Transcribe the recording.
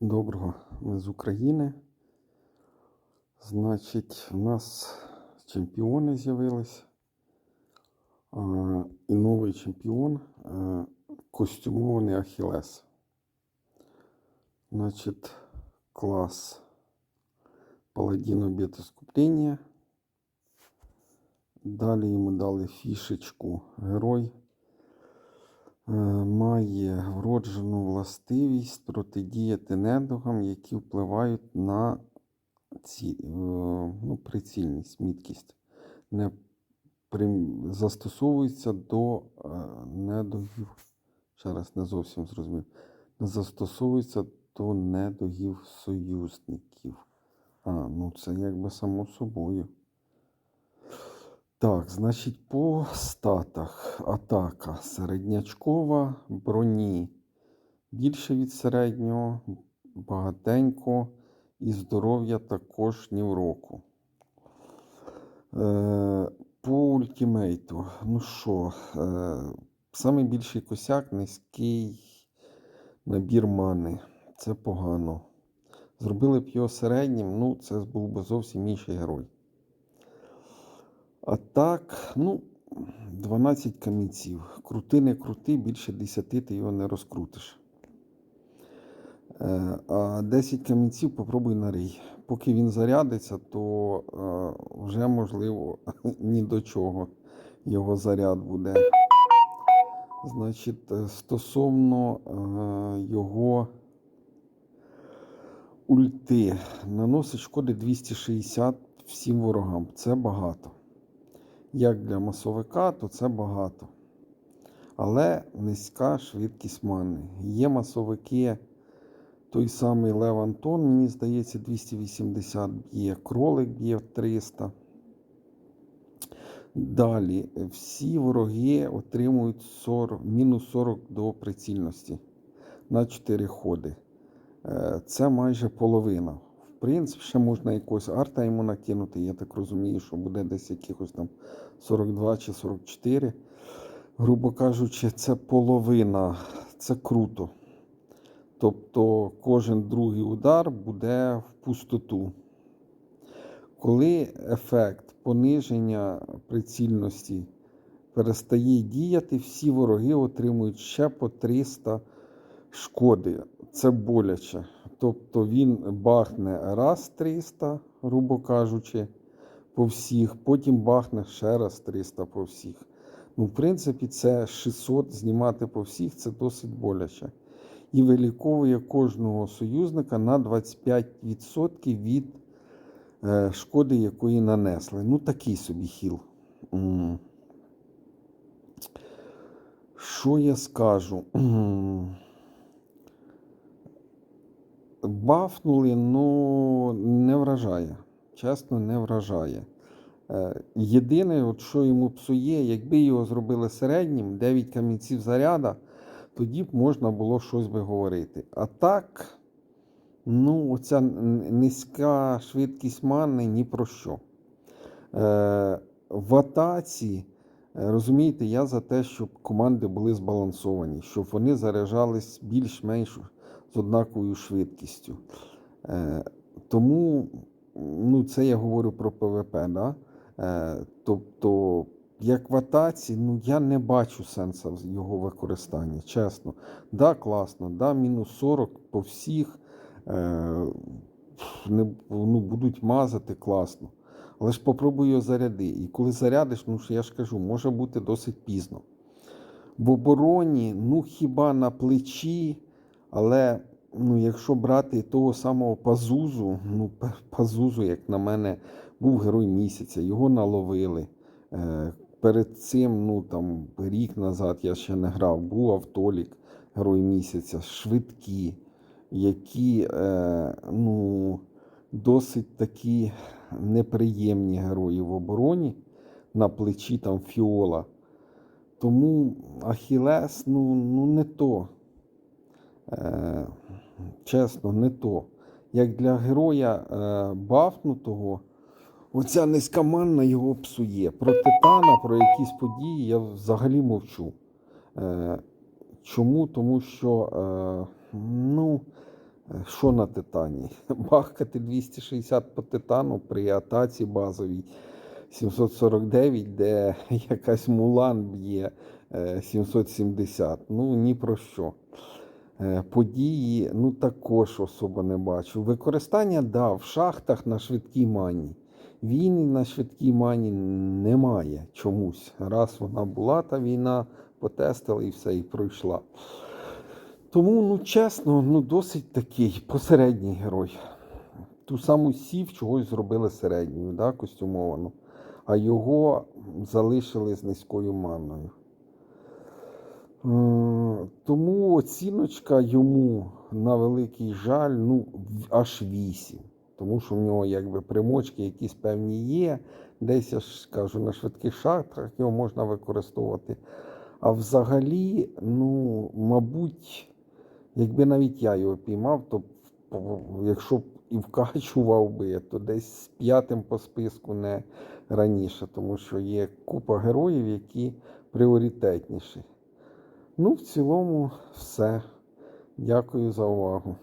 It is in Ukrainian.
Доброго, ми з України. Значить, у нас чемпіони з'явились. І новий чемпіон е, костюмований Ахілес. Значить, клас Паладіно Бєтоскуплення. Далі йому дали фішечку Герой. Е, має вроджену властивість протидіяти недугам, які впливають на ці, е, ну, прицільність, міткість. Не при, застосовується до е, недугів. Ще раз не зовсім зрозумів. Не застосовується до недугів союзників. А, ну це якби само собою. Так, значить, по статах атака середнячкова, броні більше від середнього, багатенько, і здоров'я також ні в року. Е, по ультимейту, ну що, е, самий більший косяк низький набір мани. Це погано. Зробили б його середнім, ну, це був би зовсім інший герой. А так, ну, 12 камінців. Крути, не крути, більше 10 ти його не розкрутиш. Е, А 10 камінців попробуй нарий. Поки він зарядиться, то е, вже можливо ні до чого його заряд буде. Значить, е, стосовно його ульти, наносить шкоди 260 всім ворогам. Це багато як для масовика, то це багато. Але низька швидкість мани. Є масовики, той самий Лев Антон, мені здається, 280 б'є, кролик б'є 300. Далі, всі вороги отримують 40, мінус 40 до прицільності на 4 ходи. Е, Це майже половина. В принципі, ще можна якогось арта йому накинути. Я так розумію, що буде десь якихось там 42 чи 44. Грубо кажучи, це половина. Це круто. Тобто кожен другий удар буде в пустоту. Коли ефект пониження прицільності перестає діяти, всі вороги отримують ще по 300 шкоди. Це боляче. Тобто він бахне раз 300, грубо кажучи, по всіх, потім бахне ще раз 300 по всіх. Ну, в принципі, це 600 знімати по всіх, це досить боляче. І виліковує кожного союзника на 25% від е, шкоди, якої нанесли. Ну, такий собі хіл. Що я скажу? Бафнули, ну не вражає. Чесно, не вражає. Е, Єдине, от що йому псує, якби його зробили середнім, 9 камінців заряда, тоді б можна було щось би говорити. А так, ну, оця низька швидкість мани ні про що. Е, В атаці, розумієте, я за те, щоб команди були збалансовані, щоб вони заряджались більш-менш з однаковою швидкістю. Е, Тому, ну, це я говорю про ПВП. Да? Е, Тобто, як в атаці, ну я не бачу сенсу його використання, чесно. Да, класно, да, мінус 40 по всіх е, не, ну, будуть мазати класно. Але ж попробуй його заряди. І коли зарядиш, ну ж я ж кажу, може бути досить пізно. В обороні, ну хіба на плечі, але ну, якщо брати того самого Пазузу, ну, Пазузу, як на мене, був герой місяця, його наловили. Е, перед цим, ну там рік назад я ще не грав, був Автолік, герой місяця, швидкі, які е, ну, досить такі неприємні герої в обороні. На плечі там Фіола. Тому Ахілес, ну, ну не то. Е, чесно, не то. Як для героя е, бафнутого, оця низька манна його псує. Про Титана, про якісь події я взагалі мовчу. Е, чому? Тому що, е, ну, Що на титані? Бахкати 260 по титану при атаці базовій 749, де якась мулан б'є е, 770. Ну ні про що. Е, Події ну також особо не бачу. Використання да, в шахтах на швидкій мані. Війни на швидкій мані немає чомусь. Раз вона була, та війна потестила і все, і пройшла. Тому, ну чесно, ну досить такий посередній герой. Ту саму сів чогось зробили середньою, да, костюмовану, а його залишили з низькою маною. Е, Тому оціночка йому на великий жаль, ну, аж 8. Тому що в нього якби примочки якісь певні є. Десь я ж кажу, на швидких шахтах його можна використовувати. А взагалі, ну, мабуть, якби навіть я його піймав, то якщо б і вкачував би, то десь п'ятим по списку не раніше, тому що є купа героїв, які пріоритетніші. Ну, в цілому, все. Дякую за увагу.